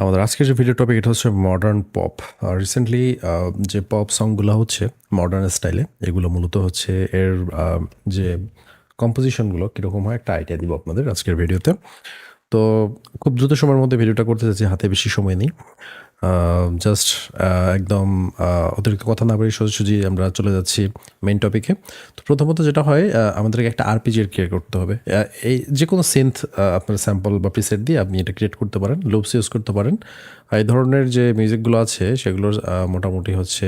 আমাদের আজকের যে ভিডিও টপিক এটা হচ্ছে মডার্ন পপ রিসেন্টলি যে পপ সংগুলো হচ্ছে মডার্ন স্টাইলে এগুলো মূলত হচ্ছে এর যে কম্পোজিশনগুলো কীরকম হয়, একটা আইডিয়া দিব আপনাদের আজকের ভিডিওতে তো খুব দ্রুত সময়ের মধ্যে ভিডিওটা করতে চাচ্ছি হাতে বেশি সময় নেই। জাস্ট একদম অতিরিক্ত কথা না বলে সোজাসুজি আমরা চলে যাচ্ছি মেইন টপিকে তো প্রথমত যেটা হয় আমাদেরকে একটা আরপিজির ক্রিয়েট করতে হবে। এই যে কোনো সেন্থ আপনার স্যাম্পল বা প্রিসেট দিয়ে আপনি এটা ক্রিয়েট করতে পারেন লুপস ইউজ করতে পারেন। এই ধরনের যে মিউজিকগুলো আছে, সেগুলোর মোটামুটি হচ্ছে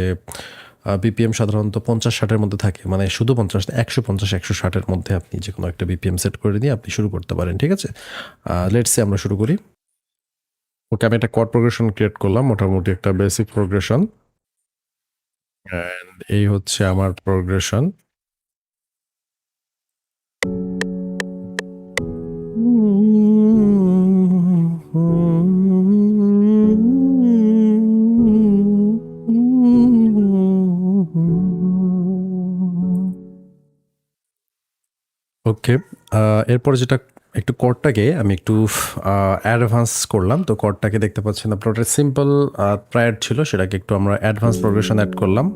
বিপিএম সাধারণত পঞ্চাশ ষাটের মধ্যে থাকে। মানে শুধু পঞ্চাশ, একশো পঞ্চাশ, একশো ষাটের মধ্যে আপনি যে কোনো একটা বিপিএম সেট করে দিয়ে আপনি শুরু করতে পারেন, ঠিক আছে? লেটসে আমরা শুরু করি। ওকে আমি একটা কর্ড প্রোগ্রেশন ক্রিয়েট করলাম, মোটামুটি একটা বেসিক প্রোগ্রেশন অ্যান্ড এই হচ্ছে আমার প্রোগ্রেশন ওকে এরপর যেটা একটু কর্ডটাকে আমি একটু অ্যাডভান্স করলাম। তো কর্ডটাকে দেখতে পাচ্ছেন আপনার সিম্পল প্রায়ার ছিল, সেটাকে একটু আমরা অ্যাডভান্স প্রোগ্রেশন অ্যাড করলাম।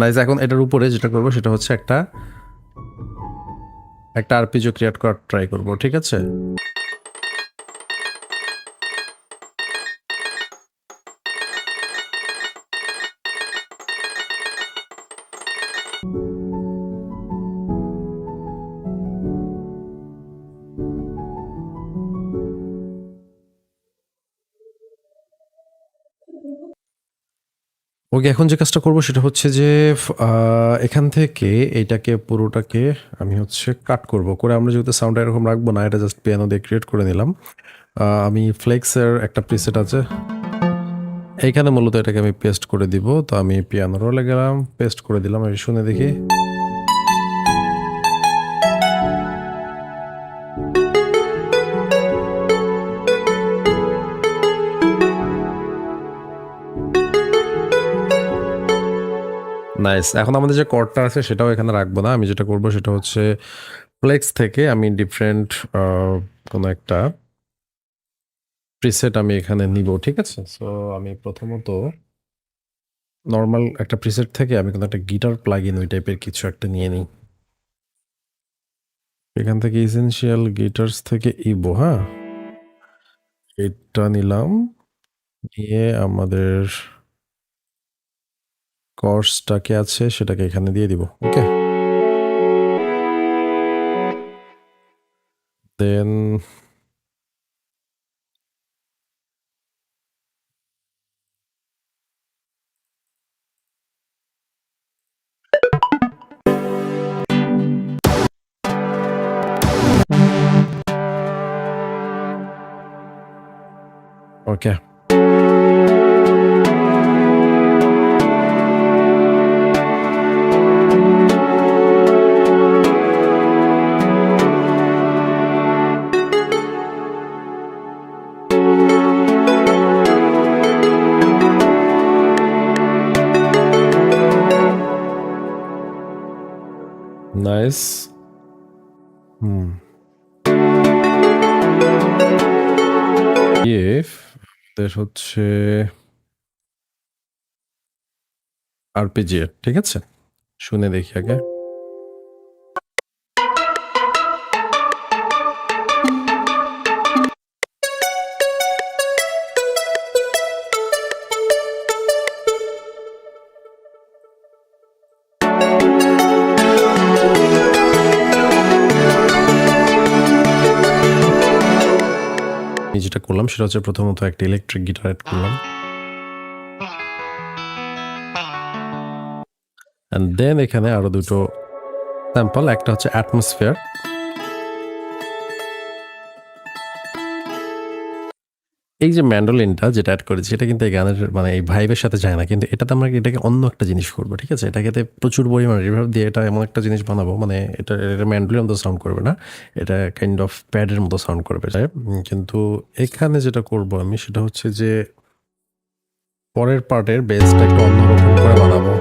নাইস এখন এটার উপরে যেটা করব, সেটা হচ্ছে একটা একটা আরপিজিও ক্রিয়েট করার ট্রাই করব, ঠিক আছে? ওকে, এখন যে কাজটা করব সেটা হচ্ছে যে এখান থেকে এইটাকে পুরোটাকে আমি হচ্ছে কাট করব। করে আমরা যেহেতু সাউন্ডটা এরকম রাখব না, এটা জাস্ট পিয়ানো দিয়ে ক্রিয়েট করে নিলাম। আমি ফ্লেক্সের একটা প্রিসেট আছে। এইখানে মূলত এটাকে আমি পেস্ট করে দিব। তো আমি পিয়ানো রোলে গেলাম পেস্ট করে দিলাম, আমি শুনে দেখি। নাইস এখন আমাদের যে কর্ডটা আছে সেটাও এখানে রাখব না। আমি যেটা করব সেটা হচ্ছে ফ্লেক্স থেকে আমি ডিফারেন্ট কোনো একটা প্রিসেট আমি এখানে নিব, ঠিক আছে? সো আমি প্রথমত নর্মাল একটা প্রিসেট থেকে আমি কোনো একটা গিটার প্লাগ ইন ওই টাইপের কিছু একটা নিয়ে নিই। এখান থেকে ইসেনশিয়াল গিটার্স থেকে ইবো হ্যাঁ? এটা নিলাম। নিয়ে আমাদের কর্সটাকে আছে সেটাকে এখানে দিয়ে দিব ওকে? Then okay nice Hm. If দেশ হচ্ছে আরপিজি ঠিক আছে? শুনে দেখি আগে। যেটা করলাম সেটা হচ্ছে প্রথমত একটা ইলেকট্রিক গিটার অ্যাড করলাম। অ্যান্ড দেন এখানে আরও দুটো স্যাম্পল একটা হচ্ছে অ্যাটমসফিয়ার এই যে ম্যান্ডোলিনটা যেটা অ্যাড করেছি, এটা কিন্তু এই গানের মানে এই ভাইবের সাথে যায় না। কিন্তু এটাতে আমরা এটাকে অন্য একটা জিনিস করব, ঠিক আছে? এটাকে প্রচুর পরিমাণে রিভার্ব দিয়ে এটা এমন একটা জিনিস বানাবো মানে এটা এটা ম্যান্ডোলিন মতো সাউন্ড করবে না, এটা কাইন্ড অফ প্যাডের মতো সাউন্ড করবে কিন্তু এখানে যেটা করব আমি, সেটা হচ্ছে যে পরের পার্টের বেসটা একটু অন্যরকম করে বানাবো।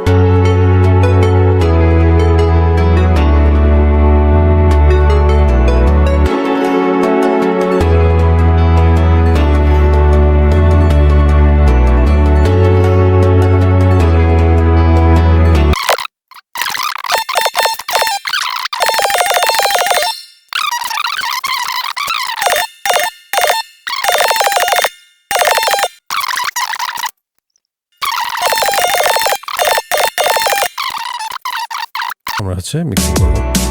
আমরা হচ্ছে মিক্সিং করব।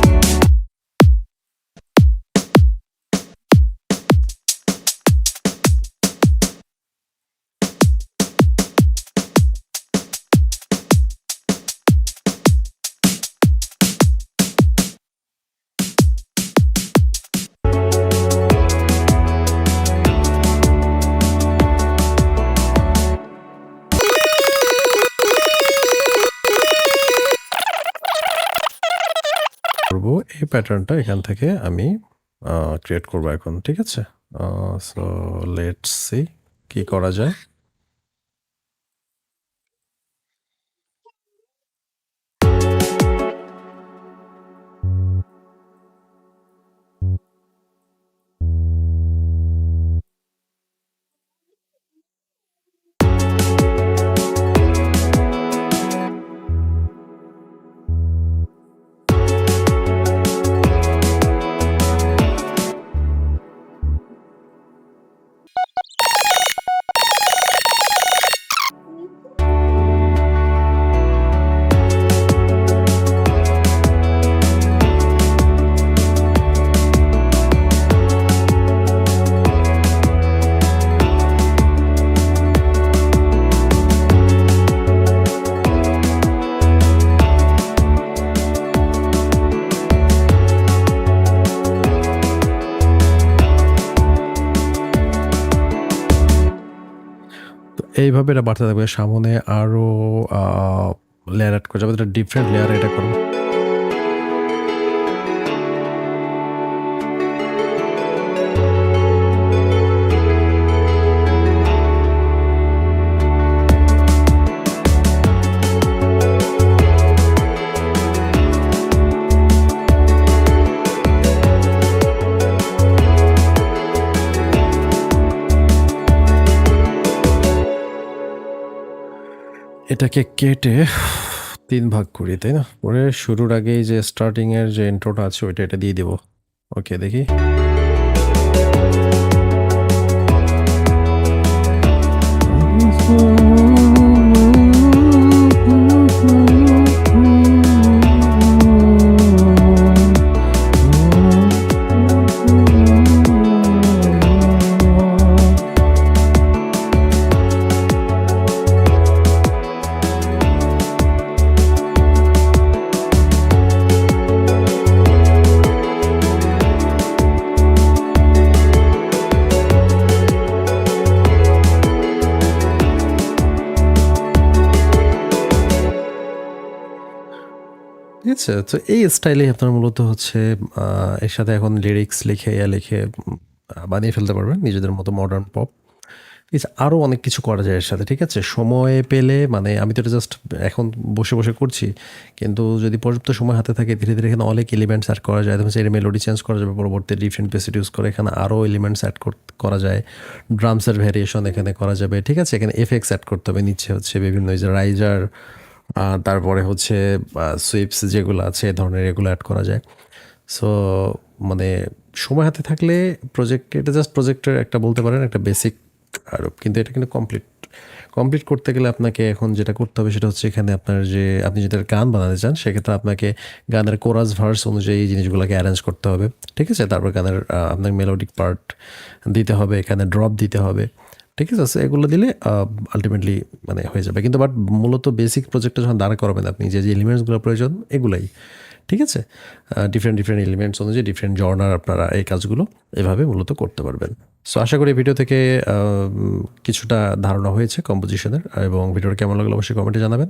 প্যাটার্নটা এখান থেকে আমি ক্রিয়েট করব এখন, ঠিক আছে? সো লেটস সি কি করা যায়। এইভাবে এটা বাড়তে থাকবে সামনে আরও লেয়ার অ্যাড করে যাবে। এটা ডিফারেন্ট লেয়ার এটা করব। এটাকে কেটে তিন ভাগ করি, তাই না? পরে শুরুর আগেই যে স্টার্টিংয়ের যে ইন্ট্রোটা আছে, ওইটা এটা দিয়ে দেবো। ওকে দেখি। ঠিক তো এই স্টাইলে আপনার মূলত হচ্ছে এর সাথে এখন লিরিক্স লিখে, ইয়া লিখে বানিয়ে ফেলতে পারবেন নিজেদের মতো মডার্ন পপ আরও অনেক কিছু করা যায় এর সাথে, ঠিক আছে? সময় পেলে মানে আমি তো জাস্ট এখন বসে বসে করছি, কিন্তু যদি পর্যাপ্ত সময় হাতে থাকে, ধীরে ধীরে এখানে অনেক এলিমেন্টস অ্যাড করা যায়। ধরুন এর মেলোডি চেঞ্জ করা যাবে, পরবর্তী ডিফারেন্ট পেসিড ইউজ করে এখানে আরও এলিমেন্টস অ্যাড করা যায়। ড্রামসের ভ্যারিয়েশন এখানে করা যাবে, ঠিক আছে? এখানে এফেক্টস অ্যাড করতে হবে নিচ্ছে হচ্ছে বিভিন্ন রাইজার তারপরে হচ্ছে সুইপস যেগুলো আছে, এ ধরনের এগুলো অ্যাড করা যায়। সো মানে সময় হাতে থাকলে প্রজেক্ট এটা জাস্ট প্রজেক্টের একটা বলতে পারেন, একটা বেসিক আর কিন্তু এটা কিন্তু কমপ্লিট কমপ্লিট করতে গেলে আপনাকে এখন যেটা করতে হবে সেটা হচ্ছে এখানে আপনার যে, আপনি যেটা গান বানাতে চান, সেক্ষেত্রে আপনাকে গানের কোরাস ভার্স অনুযায়ী জিনিসগুলোকে অ্যারেঞ্জ করতে হবে। ঠিক আছে? তারপর গানের আপনার মেলোডিক পার্ট দিতে হবে, এখানে ড্রপ দিতে হবে। ঠিক আছে এগুলো দিলে আলটিমেটলি মানে হয়ে যাবে। কিন্তু বাট মূলত বেসিক প্রজেক্টটা যখন দাঁড়া করাবেন আপনি, যে যে এলিমেন্টসগুলো প্রয়োজন, এগুলাই। ঠিক আছে? ডিফারেন্ট ডিফারেন্ট এলিমেন্টস অনুযায়ী ডিফারেন্ট জর্নার আপনারা এই কাজগুলো এভাবে মূলত করতে পারবেন। সো আশা করি ভিডিও থেকে কিছুটা ধারণা হয়েছে কম্পোজিশনের এবং ভিডিওটা কেমন লাগল অবশ্যই কমেন্টে জানাবেন।